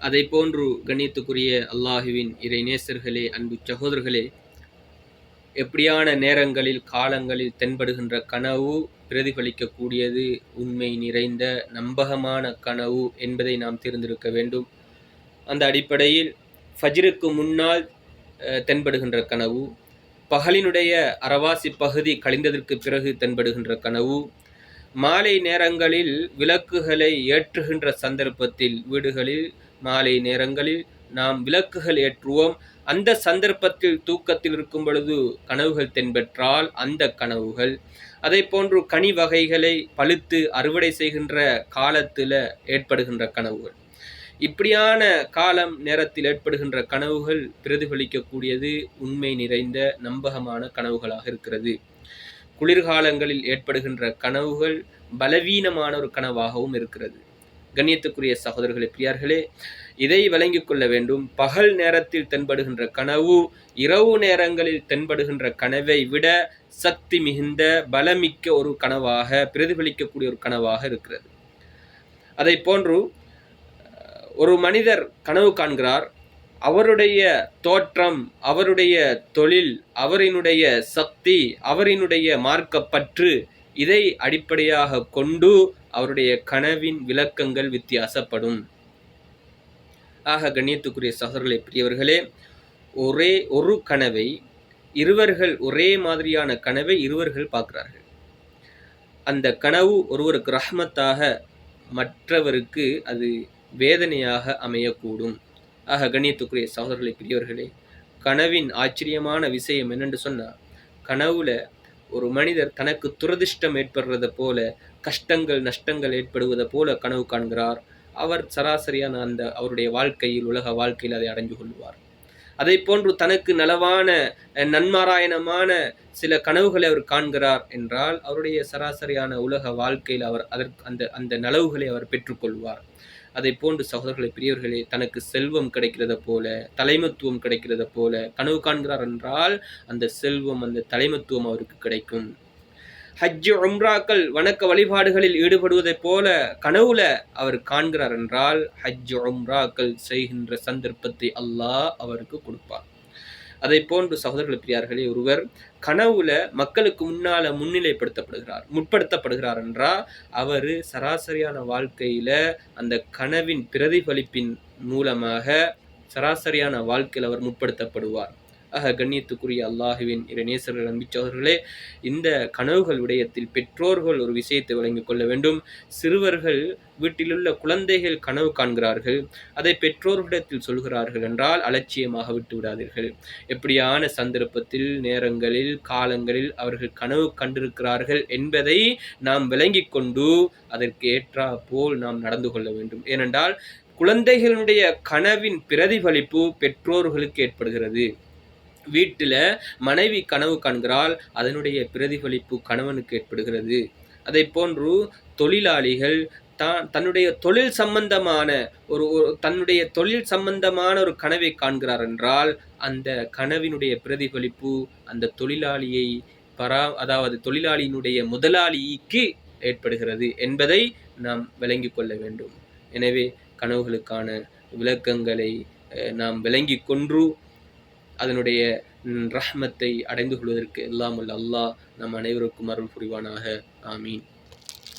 அதை போன்று கண்ணியத்துக்குரிய அல்லாஹுவின் இறை நேசர்களே அன்பு சகோதரர்களே எப்படியான நேரங்களில் காலங்களில் தென்படுகின்ற கனவு பிரதிபலிக்கக்கூடியது உண்மை நிறைந்த நம்பகமான கனவு என்பதை நாம் தெரிந்திருக்க வேண்டும். அந்த அடிப்படையில் ஃபஜ்ருக்கு முன்னால் தென்படுகின்ற கனவு பகலினுடைய அரவாசி பகுதி கழிந்ததற்கு பிறகு தென்படுகின்ற கனவு மாலை நேரங்களில் விளக்குகளை ஏற்றுகின்ற சந்தர்ப்பத்தில் வீடுகளில் மாலை நேரங்களில் நாம் விளக்குகள் ஏற்றுவோம். அந்த சந்தர்ப்பத்தில் தூக்கத்தில் இருக்கும் பொழுது கனவுகள் தென்பெற்றால் அந்த கனவுகள். அதை போன்று கனி வகைகளை பழுத்து அறுவடை செய்கின்ற காலத்தில் ஏற்படுகின்ற கனவுகள். இப்படியான காலம் நேரத்தில் ஏற்படுகின்ற கனவுகள் பிரதிபலிக்கக்கூடியது உண்மை நிறைந்த நம்பகமான கனவுகளாக இருக்கிறது. குளிர்காலங்களில் ஏற்படுகின்ற கனவுகள் பலவீனமான ஒரு கனவாகவும் இருக்கிறது. கண்ணியத்துக்குரிய சகோதரர்களே பிரியார்களே இதை விளங்கிக் கொள்ள வேண்டும். பகல் நேரத்தில் தென்படுகின்ற கனவு இரவு நேரங்களில் தென்படுகின்ற கனவை விட சக்தி மிகுந்த பலமிக்க ஒரு கனவாக பிரதிபலிக்கக்கூடிய ஒரு கனவாக இருக்கிறது. அதை போன்று ஒரு மனிதர் கனவு காண்கிறார். அவருடைய தோற்றம் அவருடைய தொழில் அவரினுடைய சக்தி அவரினுடைய மார்க்கப்பற்று இதை அடிப்படையாக கொண்டு அவருடைய கனவின் விளக்கங்கள் வித்தியாசப்படும். ஆக கண்ணியத்துக்குரிய சகோதரர்களை பெரியவர்களே ஒரே ஒரு கனவை இருவர்கள் ஒரே மாதிரியான கனவை இருவர்கள் பார்க்கிறார்கள். அந்த கனவு ஒருவருக்கு ரஹ்மத்தாக மற்றவருக்கு அது வேதனையாக அமையக்கூடும். ஆக கண்ணியத்துக்குரிய சகோதரர்களை பெரியவர்களே கனவின் ஆச்சரியமான விஷயம் என்னென்று சொன்னால் கனவுல ஒரு மனிதர் தனக்கு துரதிர்ஷ்டம் ஏற்படுறத போல கஷ்டங்கள் நஷ்டங்கள் ஏற்படுவதை போல கனவு காண்கிறார். அவர் சராசரியான அந்த அவருடைய வாழ்க்கையில் உலக வாழ்க்கையில் அதை அடைஞ்சு கொள்வார். அதை போன்று தனக்கு நலவான நன்மாராயணமான சில கனவுகளை அவர் காண்கிறார் என்றால் அவருடைய சராசரியான உலக வாழ்க்கையில் அவர் அதற்கு அந்த அந்த நலவுகளை அவர் பெற்றுக்கொள்வார். அதை போன்று சகோதரர்களை பெரியவர்களே தனக்கு செல்வம் கிடைக்கிறத போல தலைமத்துவம் கிடைக்கிறத போல கனவு காண்கிறார் என்றால் அந்த செல்வம் அந்த தலைமத்துவம் அவருக்கு கிடைக்கும். ஹஜ்ஜு உம்ராக்கள் வணக்க வழிபாடுகளில் ஈடுபடுவதைப் போல கனவுல அவர் காண்கிறார் என்றால் ஹஜ் உம்ராக்கள் செய்கின்ற சந்தர்ப்பத்தை அல்லாஹ் அவருக்கு கொடுப்பார். அதை போன்று சகோதரர்கள் பிரியார்களே ஒருவர் கனவுல மக்களுக்கு முன்னால முன்னிலைப்படுத்தப்படுகிறார் முற்படுத்தப்படுகிறார் என்றால் அவர் சராசரியான வாழ்க்கையில அந்த கனவின் பிரதிபலிப்பின் மூலமாக சராசரியான வாழ்க்கையில் அவர் முற்படுத்தப்படுவார். ஆக கண்ணியத்துக்குரிய அல்லாஹுவின் இரநேசர்கள் நேசர்கள் அன்பிச்சவர்களே இந்த கனவுகள் விடயத்தில் பெற்றோர்கள் ஒரு விஷயத்தை வழங்கிக் கொள்ள வேண்டும். சிறுவர்கள் வீட்டிலுள்ள குழந்தைகள் கனவு காண்கிறார்கள். அதை பெற்றோர்களிடத்தில் சொல்கிறார்கள் என்றால் அலட்சியமாக விட்டு விடாதீர்கள். எப்படியான சந்தர்ப்பத்தில் நேரங்களில் காலங்களில் அவர்கள் கனவு கண்டிருக்கிறார்கள் என்பதை நாம் விளங்கிக் கொண்டு அதற்கு ஏற்றா போல் நாம் நடந்து கொள்ள வேண்டும். ஏனென்றால் குழந்தைகளுடைய கனவின் பிரதிபலிப்பு பெற்றோர்களுக்கு ஏற்படுகிறது. வீட்டில் மனைவி கனவு காண்கிறாள் அதனுடைய பிரதிபலிப்பு கணவனுக்கு ஏற்படுகிறது. அதை போன்று தொழிலாளிகள் தான் தன்னுடைய தொழில் சம்பந்தமான ஒரு தன்னுடைய தொழில் சம்பந்தமான ஒரு கனவை காண்கிறார் என்றால் அந்த கனவினுடைய பிரதிபலிப்பு அந்த தொழிலாளியை பரா அதாவது தொழிலாளியினுடைய முதலாளிக்கு ஏற்படுகிறது என்பதை நாம் விளங்கி கொள்ள வேண்டும். எனவே கனவுகளுக்கான விளக்கங்களை நாம் விளங்கி கொன்று அதனுடைய ரஹ்மத்தை அடைந்து கொள்வதற்கு எல்லாம் உள்ள அல்லாஹ் நம் அனைவருக்கும் அருள் புரிவானாக. ஆமீன்.